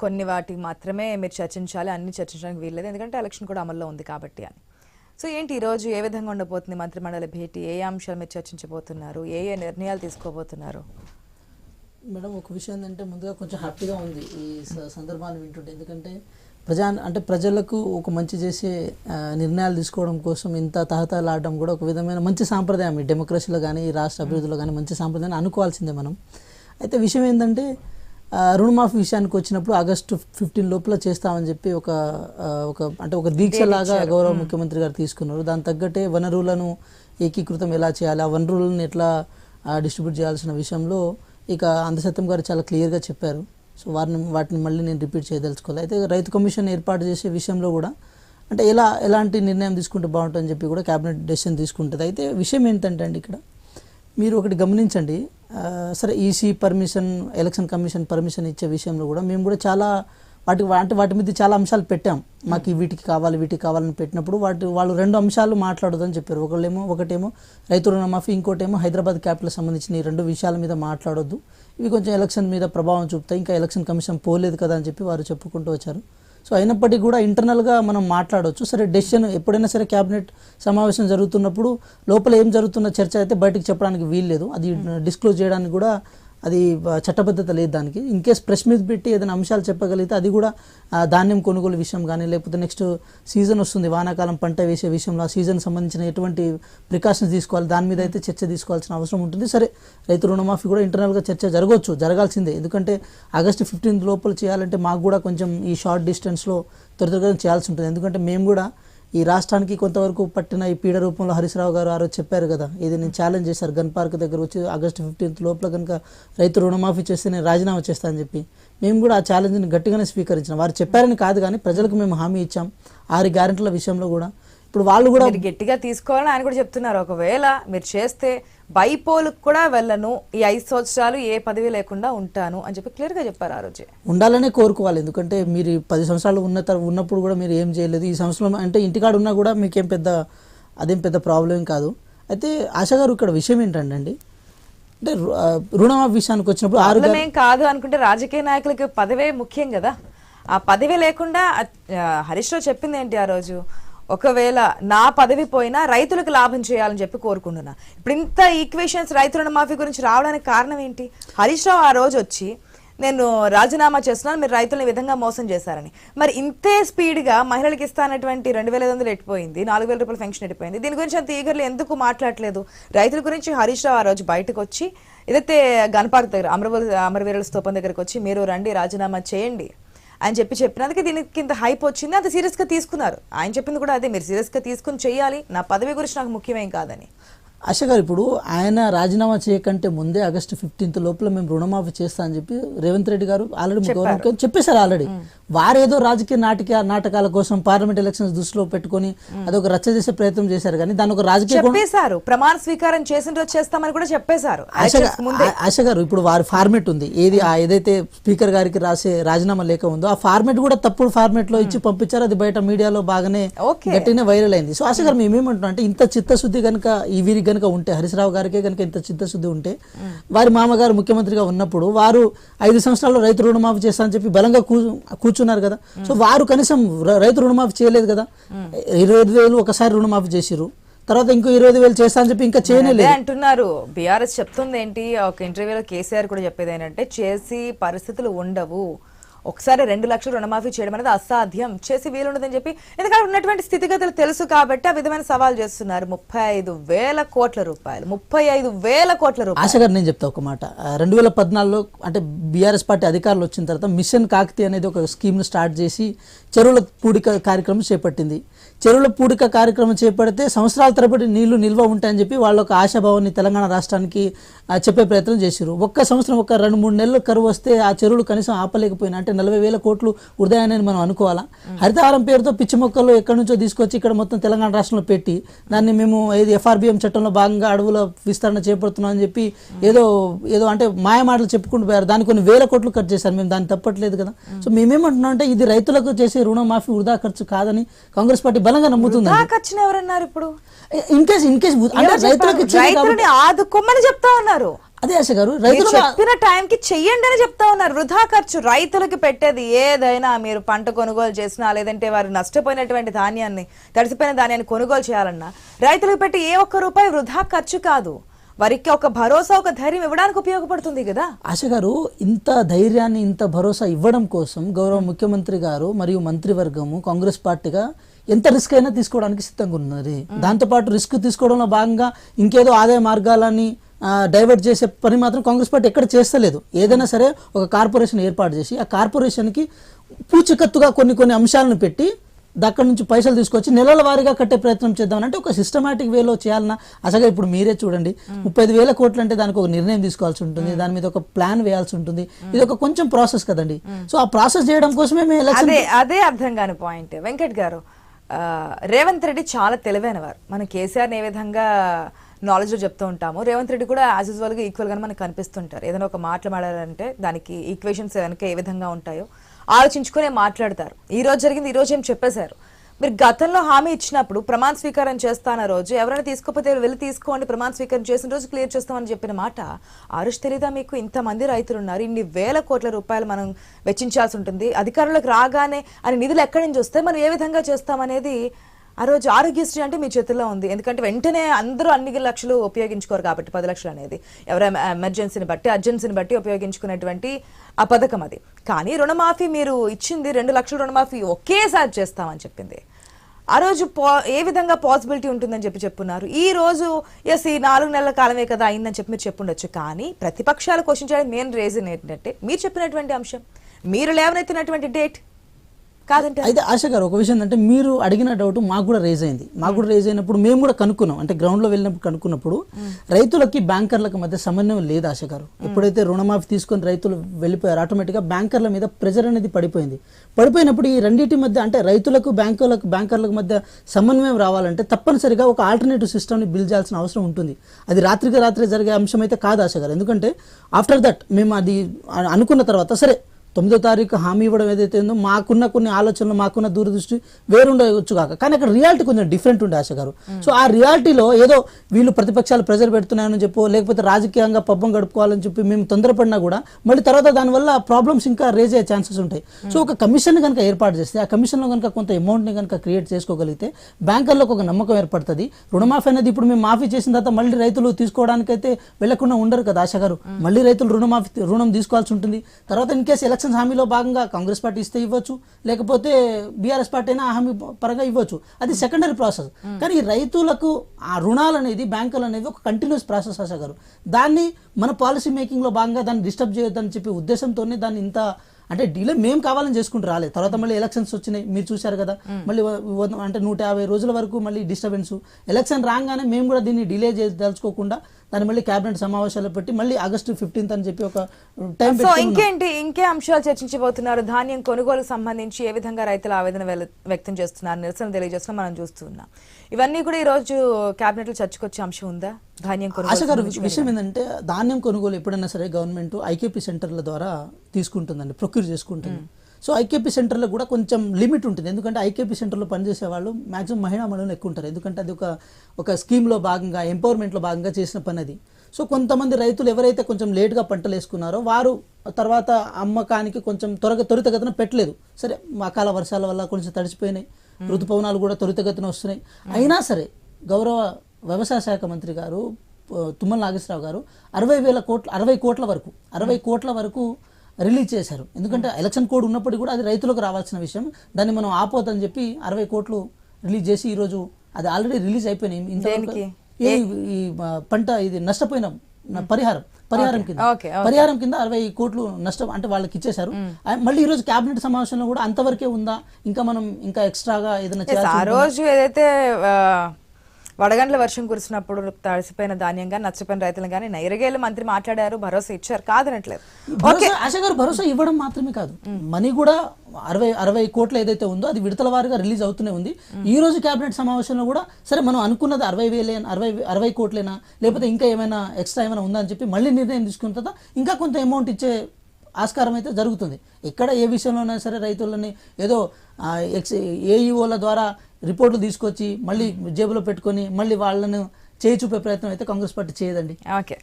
కొన్ని వాటికి మాత్రమే మీరు చర్చించాలి అన్ని చర్చించడానికి వీల్లేదు. ఎందుకంటే ఎలక్షన్ కూడా అమల్లో ఉంది కాబట్టి అని. సో ఏంటి ఈరోజు ఏ విధంగా ఉండబోతుంది మంత్రిమండలి భేటీ? ఏ అంశాలు మీరు చర్చించబోతున్నారు? ఏ ఏ నిర్ణయాలు తీసుకోబోతున్నారు? మేడం ఒక విషయం ఏంటంటే ముందుగా కొంచెం హ్యాపీగా ఉంది ఈ స- సందర్భాన్ని వింటుంటే. ఎందుకంటే ప్రజా అంటే ప్రజలకు ఒక మంచి చేసే నిర్ణయాలు తీసుకోవడం కోసం ఇంత తహతలాడడం కూడా ఒక విధమైన మంచి సాంప్రదాయం. ఈ డెమోక్రసీలో కానీ ఈ రాష్ట్ర అభివృద్ధిలో కానీ మంచి సాంప్రదాయాన్ని అనుకోవాల్సిందే మనం. అయితే విషయం ఏంటంటే రుణమాఫీ విషయానికి వచ్చినప్పుడు ఆగస్టు ఫిఫ్టీన్ లోపల చేస్తామని చెప్పి ఒక ఒక అంటే ఒక దీక్షలాగా గౌరవ ముఖ్యమంత్రి గారు తీసుకున్నారు. దాని తగ్గట్టే వనరులను ఏకీకృతం ఎలా చేయాలి ఆ వనరులను ఎట్లా డిస్ట్రిబ్యూట్ చేయాల్సిన విషయంలో ఇక అందసత్యం గారు చాలా క్లియర్గా చెప్పారు. సో వారిని వాటిని మళ్ళీ నేను రిపీట్ చేయదలుచుకోవాలి అయితే రైతు కమిషన్ ఏర్పాటు చేసే విషయంలో కూడా అంటే ఎలా ఎలాంటి నిర్ణయం తీసుకుంటే బాగుంటుందని చెప్పి కూడా క్యాబినెట్ డెసిషన్ తీసుకుంటుంది. అయితే విషయం ఏంటంటే అండి ఇక్కడ మీరు ఒకటి గమనించండి సరే EC permission election commission permission ఇచ్చే విషయంలో కూడా మేము కూడా చాలా వాటి అంటే వాటి మీద చాలా అంశాలు పెట్టాం. మాకు వీటికి కావాలి వీటికి కావాలని పెట్టినప్పుడు వాటి వాళ్ళు రెండు అంశాలు మాట్లాడొద్దని చెప్పారు. ఒకళ్ళేమో ఒకటేమో రైతు రుణమాఫీ ఇంకోటేమో హైదరాబాద్ క్యాపిటల్ సంబంధించిన ఈ రెండు విషయాల మీద మాట్లాడొద్దు. ఇవి కొంచెం ఎలక్షన్ మీద ప్రభావం చూపుతాయి. ఇంకా ఎలక్షన్ కమిషన్ పోలేదు కదా అని చెప్పి వారు చెప్పుకుంటూ వచ్చారు. సో అయినప్పటికీ కూడా ఇంటర్నల్గా మనం మాట్లాడవచ్చు సరే డెసిషన్ ఎప్పుడైనా సరే క్యాబినెట్ సమావేశం జరుగుతున్నప్పుడు లోపల ఏం జరుగుతున్న చర్చ అయితే బయటకు చెప్పడానికి వీల్లేదు. అది డిస్క్లోజ్ చేయడానికి కూడా అది చట్టబద్ధత లేదు దానికి. ఇన్కేస్ ప్రెస్ మీద పెట్టి ఏదైనా అంశాలు చెప్పగలిగితే అది కూడా ధాన్యం కొనుగోలు విషయం కానీ లేకపోతే నెక్స్ట్ సీజన్ వస్తుంది వానాకాలం పంట వేసే విషయంలో ఆ సీజన్ సంబంధించిన ఎటువంటి ప్రికాషన్స్ తీసుకోవాలి దాని మీద అయితే చర్చ తీసుకోవాల్సిన అవసరం ఉంటుంది. సరే రైతు రుణమాఫీ కూడా ఇంటర్నల్గా చర్చ జరగవచ్చు జరగాల్సిందే. ఎందుకంటే ఆగస్టు ఫిఫ్టీన్త్ లోపల చేయాలంటే మాకు కూడా కొంచెం ఈ షార్ట్ డిస్టెన్స్లో త్వర త్వరగా చేయాల్సి ఉంటుంది. ఎందుకంటే మేము కూడా ఈ రాష్ట్రానికి కొంతవరకు పట్టిన ఈ పీడ రూపంలో హరీశ్రావు గారు ఆ రోజు చెప్పారు కదా ఇది నేను ఛాలెంజ్ చేశారు. గన్ పార్క్ దగ్గర వచ్చి ఆగస్టు ఫిఫ్టీన్త్ లోపల కనుక రైతు రుణమాఫీ చేస్తే నేను రాజీనామా చేస్తానని చెప్పి మేము కూడా ఆ ఛాలెంజ్ని గట్టిగానే స్వీకరించాం వారు చెప్పారని కాదు కానీ ప్రజలకు మేము హామీ ఇచ్చాం. ఆరు గ్యారెంటీల విషయంలో కూడా ఇప్పుడు వాళ్ళు కూడా మీరు గట్టిగా తీసుకోవాలని ఆయన కూడా చెప్తున్నారు. ఒకవేళ మీరు చేస్తే బైపోలకు కూడా వెళ్ళను. ఈ ఐదు సంవత్సరాలు ఏ పదవి లేకుండా ఉంటాను అని చెప్పి క్లియర్గా చెప్పారు ఆ రోజే. ఉండాలనే కోరుకోవాలి. ఎందుకంటే మీరు పది సంవత్సరాలు ఉన్న ఉన్నప్పుడు కూడా మీరు ఏం చేయలేదు. ఈ సంవత్సరం అంటే ఇంటికాడ ఉన్నా కూడా మీకేం పెద్ద అదేం పెద్ద ప్రాబ్లం కాదు. అయితే ఆశ గారు ఇక్కడ విషయం ఏంటంటే అండి అంటే రుణమాఫీ విషయానికి వచ్చినప్పుడు ఆరు ఏం కాదు అనుకుంటే రాజకీయ నాయకులకి పదవే ముఖ్యం కదా. ఆ పదవి లేకుండా హరీష్ రావు చెప్పింది ఏంటి ఆ రోజు? ఒకవేళ నా పదవి పోయినా రైతులకు లాభం చేయాలని చెప్పి కోరుకుంటున్నా. ఇప్పుడు ఇంత ఈక్వేషన్స్ రైతు రుణమాఫీ గురించి రావడానికి కారణం ఏంటి? హరీష్ రావు ఆ రోజు వచ్చి నేను రాజీనామా చేస్తున్నాను మీరు రైతులను విధంగా మోసం చేశారని. మరి ఇంతే స్పీడ్గా మహిళలకు ఇస్తానటువంటి రెండు వేల ఐదు వందలు ఎట్టిపోయింది? నాలుగు వేల రూపాయల ఫెన్షన్ ఎట్టిపోయింది? దీని గురించి అంత ఈగర్లు ఎందుకు మాట్లాడలేదు? రైతుల గురించి హరీష్ రావు ఆ రోజు బయటకు వచ్చి ఏదైతే గణపాటి దగ్గర అమరవీరు అమరవీరుల స్థూపం దగ్గరకు వచ్చి మీరు రండి రాజీనామా చేయండి. అని చెప్పి చెప్పినందుకే దీనికి కింద హైప్ వచ్చింది. అంత సీరియస్గా తీసుకున్నారు. ఆయన చెప్పింది కూడా అదే. మీరు సీరియస్గా తీసుకుని చేయాలి నా పదవి గురించి నాకు ముఖ్యమేం కాదని. ఆశ గారు ఇప్పుడు ఆయన రాజీనామా చేయకంటే ముందే ఆగస్టు ఫిఫ్టీన్త్ లోపల మేము రుణమాఫీ చేస్తా అని చెప్పి రేవంత్ రెడ్డి గారు ఆల్రెడీ గవర్నమెంట్ చెప్పేశారు ఆల్రెడీ. వారేదో రాజకీయ నాటక నాటకాల కోసం పార్లమెంట్ ఎలక్షన్స్ దృష్టిలో పెట్టుకొని అదొక రచ్చ చేసే ప్రయత్నం చేశారు కానీ దాని ఒక రాజకీయ చెప్పేశారు. ప్రమాణ స్వీకారం చేసిన చేస్తామని కూడా చెప్పేశారు. ఆశ గారు ఇప్పుడు వారి ఫార్మేట్ ఉంది. ఏది ఆ ఏదైతే స్పీకర్ గారికి రాసే రాజీనామా లేఖ ఉందో ఆ ఫార్మేట్ కూడా తప్పుడు ఫార్మేట్లో ఇచ్చి పంపించారు. అది బయట మీడియాలో బాగానే. గట్టిగానే వైరల్ అయింది. సో ఆశ గారు మేము ఏమంటున్నాం అంటే ఇంత చిత్తశుద్ధి కనుక ఈ వీరికి కనుక ఉంటే హరీశ్రావు గారికే కనుక ఇంత చిత్తశుద్ధి ఉంటే వారి మామగారు ముఖ్యమంత్రిగా ఉన్నప్పుడు వారు ఐదు సంవత్సరాల్లో రైతు రుణమాఫీ చేస్తా అని చెప్పి బలంగా కూర్చున్నారు కదా. సో వారు కనీసం రైతు రుణమాఫీ చేయలేదు కదా. ఇరవై ఐదు వేలు ఒకసారి రుణమాఫీ చేసిరు తర్వాత ఇంకో ఇరవై వేలు చేస్తా అని చెప్పి ఇంకా చేయలేదు అంటున్నారు. బీఆర్ఎస్ చెప్తుంది ఏంటి ఒక ఇంటర్వ్యూలో కేసీఆర్ కూడా చెప్పేది ఏంటంటే చేసి పరిస్థితులు ఉండవు. ఒకసారి రెండు లక్షలు రుణమాఫీ చేయడం అనేది అసాధ్యం. చేసి వీలుండదని చెప్పి ఎందుకంటే ఉన్నటువంటి స్థితిగతులు తెలుసు కాబట్టి ఆ విధమైన సవాల్ చేస్తున్నారు. ముప్పై ఐదు వేల కోట్ల రూపాయలు. ముప్పై ఐదు వేల కోట్ల రూపాయలు. ఆశ నేను చెప్తా ఒక మాట. రెండు వేల పద్నాలుగులో అంటే బీఆర్ఎస్ పార్టీ అధికారులు వచ్చిన తర్వాత మిషన్ కాకతి అనేది ఒక స్కీమ్ను స్టార్ట్ చేసి చెరువుల పూడిక కార్యక్రమం చేపట్టింది. చెరువుల పూడిక కార్యక్రమం చేపడితే సంవత్సరాల తరబడి నీళ్ళు నిల్వ ఉంటాయని చెప్పి వాళ్ళ ఒక ఆశాభావాన్ని తెలంగాణ రాష్ట్రానికి చెప్పే ప్రయత్నం చేశారు ఒక్క సంవత్సరం ఒక రెండు మూడు నెలలు కరువు వస్తే ఆ చెరువులు కనీసం ఆపలేకపోయినా అంటే నలభై వేల కోట్లు వృధాయని మనం అనుకోవాలా? హరితహారం పేరుతో పిచ్చి మొక్కలు ఎక్కడి నుంచో తీసుకొచ్చి ఇక్కడ మొత్తం తెలంగాణ రాష్ట్రంలో పెట్టి దాన్ని మేము ఏది ఎఫ్ఆర్బిఎం చట్టంలో భాగంగా అడవుల విస్తరణ చేపడుతున్నాం అని చెప్పి ఏదో ఏదో అంటే మాయ మాటలు చెప్పుకుంటూ పోయారు. దాన్ని కొన్ని వేల కోట్లు ఖర్చు చేశారు. మేము దాన్ని తప్పట్లేదు కదా. సో మేమేమంటున్నాం అంటే ఇది రైతులకు చేసే రుణమాఫీ వృధా ఖర్చు కాదని కాంగ్రెస్ పార్టీ బలంగా నమ్ముతుంది ఎవరన్నారు ఇప్పుడు? ఇన్ కేస్ ఇన్ కేస్ అంటే రైతులకు రైతులని ఆదుకోమని చెప్తా ఉన్నారు. అదే ఆశ గారు రైతులు చెప్పిన టైంకి చెయ్యండి అని చెప్తా ఉన్నారు. వృధా ఖర్చు రైతులకు పెట్టేది ఏదైనా మీరు పంట కొనుగోలు చేసినా లేదంటే వారు నష్టపోయినటువంటి ధాన్యాన్ని తడిసిపోయిన ధాన్యాన్ని కొనుగోలు చేయాలన్నా రైతులకు పెట్టి ఏ ఒక్క రూపాయి వృధా ఖర్చు కాదు. వారికి ఒక భరోసా ఒక ధైర్యం ఇవ్వడానికి ఉపయోగపడుతుంది కదా. ఆశ గారు ఇంత ధైర్యాన్ని ఇంత భరోసా ఇవ్వడం కోసం గౌరవ ముఖ్యమంత్రి గారు మరియు మంత్రివర్గము కాంగ్రెస్ పార్టీగా ఎంత రిస్క్ అయినా తీసుకోవడానికి సిద్ధంగా ఉన్నది. దాంతోపాటు రిస్క్ తీసుకోవడంలో భాగంగా ఇంకేదో ఆదాయ మార్గాలని డైవర్ట్ చేసే పని మాత్రం కాంగ్రెస్ పార్టీ ఎక్కడ చేస్తలేదు. ఏదైనా సరే ఒక కార్పొరేషన్ ఏర్పాటు చేసి ఆ కార్పొరేషన్కి పూచికత్తుగా కొన్ని కొన్ని అంశాలను పెట్టి అక్కడి నుంచి పైసలు తీసుకొచ్చి నెలల వారీగా కట్టే ప్రయత్నం చేద్దామంటే ఒక సిస్టమేటిక్ వేలో చేయాలన్నా అసలు ఇప్పుడు మీరే చూడండి. ముప్పై ఐదు వేల కోట్లు అంటే దానికి ఒక నిర్ణయం తీసుకోవాల్సి ఉంటుంది. దాని మీద ఒక ప్లాన్ వేయాల్సి ఉంటుంది. ఇది ఒక కొంచెం ప్రాసెస్ కదండి. సో ఆ ప్రాసెస్ చేయడం కోసమే మేము అదే అదే అర్థం కాని పాయింట్ వెంకట్ గారు రేవంత్ రెడ్డి చాలా తెలివైన వారు మనం కేసీఆర్ ఏ విధంగా నాలెడ్జ్ చెప్తూ ఉంటాము రేవంత్ రెడ్డి కూడా యాజ్ యూజువల్గా గా ఈక్వల్ మనకు కనిపిస్తుంటారు. ఏదైనా ఒక మాట్లాడాలంటే దానికి ఈక్వేషన్స్ వెనక ఏ విధంగా ఉంటాయో ఆలోచించుకునే మాట్లాడతారు. ఈ రోజు జరిగింది ఈ రోజు ఏం చెప్పేశారు? మీరు గతంలో హామీ ఇచ్చినప్పుడు ప్రమాణ స్వీకారం చేస్తాన రోజు ఎవరైనా తీసుకోకపోతే వెళ్ళి తీసుకోండి ప్రమాణ స్వీకారం చేసిన రోజు క్లియర్ చేస్తామని చెప్పిన మాట ఆరుష్ తెలీదా మీకు? ఇంతమంది రైతులు ఉన్నారు ఇన్ని వేల కోట్ల రూపాయలు మనం వెచ్చించాల్సి ఉంటుంది అధికారులకు రాగానే అని నిధులు ఎక్కడి నుంచి వస్తే మనం ఏ విధంగా చేస్తామనేది ఆ రోజు ఆరోగ్యశ్రీ అంటే మీ చేతుల్లో ఉంది. ఎందుకంటే వెంటనే అందరూ అన్ని లక్షలు ఉపయోగించుకోరు కాబట్టి పది లక్షలు అనేది. ఎవరైనా ఎమర్జెన్సీని బట్టి అర్జెన్సీని బట్టి ఉపయోగించుకునేటువంటి ఆ పథకం అది. కానీ రుణమాఫీ మీరు ఇచ్చింది రెండు లక్షల రుణమాఫీ ఒకేసారి చేస్తామని చెప్పింది. ఆ రోజు పా ఏ విధంగా పాసిబిలిటీ ఉంటుందని చెప్పి చెప్పున్నారు. ఈ రోజు ఎస్ ఈ నాలుగు నెలల కాలమే కదా అయిందని చెప్పి మీరు చెప్పుండొచ్చు. కానీ ప్రతిపక్షాలు క్వశ్చన్ చేయడానికి మెయిన్ రీజన్ ఏంటంటే మీరు చెప్పినటువంటి అంశం. మీరు లేవనెత్తినటువంటి డేట్. కాదంటే అయితే ఆశ గారు ఒక విషయం అంటే మీరు అడిగిన డౌట్ మాకు కూడా రేజ్ అయింది. మాకు కూడా రేజ్ అయినప్పుడు మేము కూడా కనుక్కున్నాం. అంటే గ్రౌండ్లో వెళ్ళినప్పుడు కనుక్కున్నప్పుడు రైతులకి బ్యాంకర్లకు మధ్య సమన్వయం లేదు ఆశ గారు. ఎప్పుడైతే రుణమాఫీ తీసుకొని రైతులు వెళ్ళిపోయారు ఆటోమేటిక్గా బ్యాంకర్ల మీద ప్రెజర్ అనేది పడిపోయింది. పడిపోయినప్పుడు ఈ రెండింటి మధ్య అంటే రైతులకు బ్యాంకులకు బ్యాంకర్లకు మధ్య సమన్వయం రావాలంటే తప్పనిసరిగా ఒక ఆల్టర్నేటివ్ సిస్టమ్ని బిల్డ్ చేయాల్సిన అవసరం ఉంటుంది. అది రాత్రికి రాత్రి జరిగే అంశం అయితే కాదు ఆశ గారు. ఎందుకంటే ఆఫ్టర్ దట్ మేము అది అనుకున్న తర్వాత సరే తొమ్మిదో తారీఖు హామీ ఇవ్వడం ఏదైతే ఉందో మాకున్న కొన్ని ఆలోచనలు మాకున్న దూరదృష్టి వేరుండవచ్చు కాక. కానీ అక్కడ రియాలిటీ కొంచెం డిఫరెంట్ ఉండే ఆశ గారు. సో ఆ రియాలిటీలో ఏదో వీళ్ళు ప్రతిపక్షాలు ప్రెజర్ పెడుతున్నాయని చెప్పో లేకపోతే రాజకీయంగా పబ్బం గడుపుకోవాలని చెప్పి మేము తొందరపడినా కూడా మళ్ళీ తర్వాత దానివల్ల ప్రాబ్లమ్స్ ఇంకా రేజ్ అయ్యే ఛాన్సెస్ ఉంటాయి. సో ఒక కమిషన్ కనుక ఏర్పాటు చేస్తే ఆ కమిషన్లో కనుక కొంత అమౌంట్ని కనుక క్రియేట్ చేసుకోగలిగితే బ్యాంకర్లకు ఒక నమ్మకం ఏర్పడుతుంది. రుణమాఫీ అనేది ఇప్పుడు మేము మాఫీ చేసిన తర్వాత మళ్ళీ రైతులు తీసుకోవడానికైతే వెళ్ళకుండా ఉండరు కదా ఆశ గారు. మళ్ళీ రైతులు రుణమాఫీ రుణం తీసుకోవాల్సి ఉంటుంది. తర్వాత ఇన్ కేసు ఎలక్షన్ హామీలో భాగంగా కాంగ్రెస్ పార్టీ ఇస్తే ఇవ్వచ్చు లేకపోతే బీఆర్ఎస్ పార్టీ అయినా హామీ పరంగా ఇవ్వచ్చు. అది సెకండరీ ప్రాసెస్ కానీ రైతులకు ఆ రుణాలు అనేది బ్యాంకులు అనేది ఒక కంటిన్యూస్ ప్రాసెస్ ఆశ గారు దాన్ని మన పాలసీ మేకింగ్లో భాగంగా దాన్ని డిస్టర్బ్ చేయొద్దని చెప్పి ఉద్దేశంతోనే దాన్ని ఇంత అంటే డీలే మేము కావాలని చేసుకుంటూ రాలేదు తర్వాత మళ్ళీ ఎలక్షన్స్ వచ్చినాయి మీరు చూశారు కదా. మళ్ళీ అంటే నూట యాభై రోజుల వరకు మళ్ళీ డిస్టర్బెన్స్ ఎలక్షన్ రాగానే మేము కూడా దీన్ని డిలే చేయదలుచుకోకుండా దాన్ని మళ్ళీ కేబినెట్ సమావేశాలు పెట్టి మళ్ళీ ఆగస్టు ఫిఫ్టీన్త్ అని చెప్పి ఒక టైం సో ఇంకేంటి? ఇంకే అంశాలు చర్చించబోతున్నారు. ధాన్యం కొనుగోలుకు సంబంధించి ఏ విధంగా రైతులు ఆవేదన వ్యక్తం చేస్తున్నారు నిరసన తెలియజేస్తున్నారు మనం చూస్తున్నాం. ఇవన్నీ కూడా ఈ రోజు కేబినెట్లో చర్చకొచ్చే అంశం ఉందా? ధాన్యం కొనుగోలు విషయం ఏంటంటే ధాన్యం కొనుగోలు ఎప్పుడైనా సరే గవర్నమెంట్ ఐకేపీ సెంటర్ల ద్వారా తీసుకుంటుందండి ప్రొక్యూర్ చేసుకుంటుంది. సో ఐకేపీ సెంటర్లో కూడా కొంచెం లిమిట్ ఉంటుంది. ఎందుకంటే ఐకేపీ సెంటర్లో పనిచేసే వాళ్ళు మాక్సిమం మహిళా మనులు ఎక్కువ ఉంటారు. ఎందుకంటే అది ఒక ఒక స్కీమ్లో భాగంగా ఎంపవర్మెంట్లో భాగంగా చేసిన పని అది. సో కొంతమంది రైతులు ఎవరైతే కొంచెం లేట్గా పంటలు వేసుకున్నారో వారు తర్వాత అమ్మకానికి కొంచెం త్వరగా త్వరితగతిన పెట్టలేదు. సరే అకాల వర్షాల వల్ల కొంచెం తడిసిపోయినాయి. ఋతుపవనాలు కూడా త్వరితగతిన వస్తున్నాయి. అయినా సరే గౌరవ వ్యవసాయ శాఖ మంత్రి గారు తుమ్మల నాగేశ్వరరావు గారు అరవై వేల కోట్ల అరవై కోట్ల వరకు అరవై కోట్ల వరకు రిలీజ్ చేశారు. ఎందుకంటే ఎలక్షన్ కోడ్ ఉన్నప్పటికీ కూడా అది రైతులకు రావాల్సిన విషయం. దాన్ని మనం ఆపోదని చెప్పి అరవై కోట్లు రిలీజ్ చేసి ఈరోజు అది ఆల్రెడీ రిలీజ్ అయిపోయినాయి. ఇంతవరకు? ఈ పంట ఇది నష్టపోయిన న- పరిహారం పరిహారం కింద. పరిహారం కింద అరవై కోట్లు నష్టం అంటే వాళ్ళకి ఇచ్చేశారు. ఆ, మళ్ళీ ఈ రోజు కేబినెట్ సమావేశంలో కూడా అంతవరకే ఉందా? ఇంకా మనం ఇంకా ఎక్స్ట్రాగా ఏదైనా ఆ రోజు ఏదైతే వడగండ్ల వర్షం కురిసినప్పుడు తడిసిపోయిన ధాన్యం కానీ నష్టపోయిన రైతులు కానీ నైరగేలు మంత్రి మాట్లాడారు భరోసా ఇచ్చారు కాదనట్లేదు. భరోసా ఆశ గారు భరోసా ఇవ్వడం మాత్రమే కాదు. మనీ కూడా అరవై అరవై కోట్లు ఏదైతే ఉందో అది విడతల వారీగా రిలీజ్ అవుతూనే ఉంది. ఈ రోజు కేబినెట్ సమావేశంలో కూడా సరే మనం అనుకున్నది అరవై వేలే అరవై అరవై కోట్లేనా లేకపోతే ఇంకా ఏమైనా ఎక్స్ట్రా ఏమైనా ఉందా అని చెప్పి మళ్ళీ నిర్ణయం తీసుకున్న తర్వాత ఇంకా కొంత అమౌంట్ ఇచ్చే ఆస్కారం అయితే జరుగుతుంది. ఎక్కడ ఏ విషయంలోనైనా సరే రైతులని ఏదో ఎక్స్ ఏఈఓల ద్వారా రిపోర్ట్లు తీసుకొచ్చి మళ్ళీ జేబులో పెట్టుకొని మళ్ళీ వాళ్ళను చేయి చూపే ప్రయత్నం అయితే కాంగ్రెస్ పార్టీ చేయదండి. ఓకే.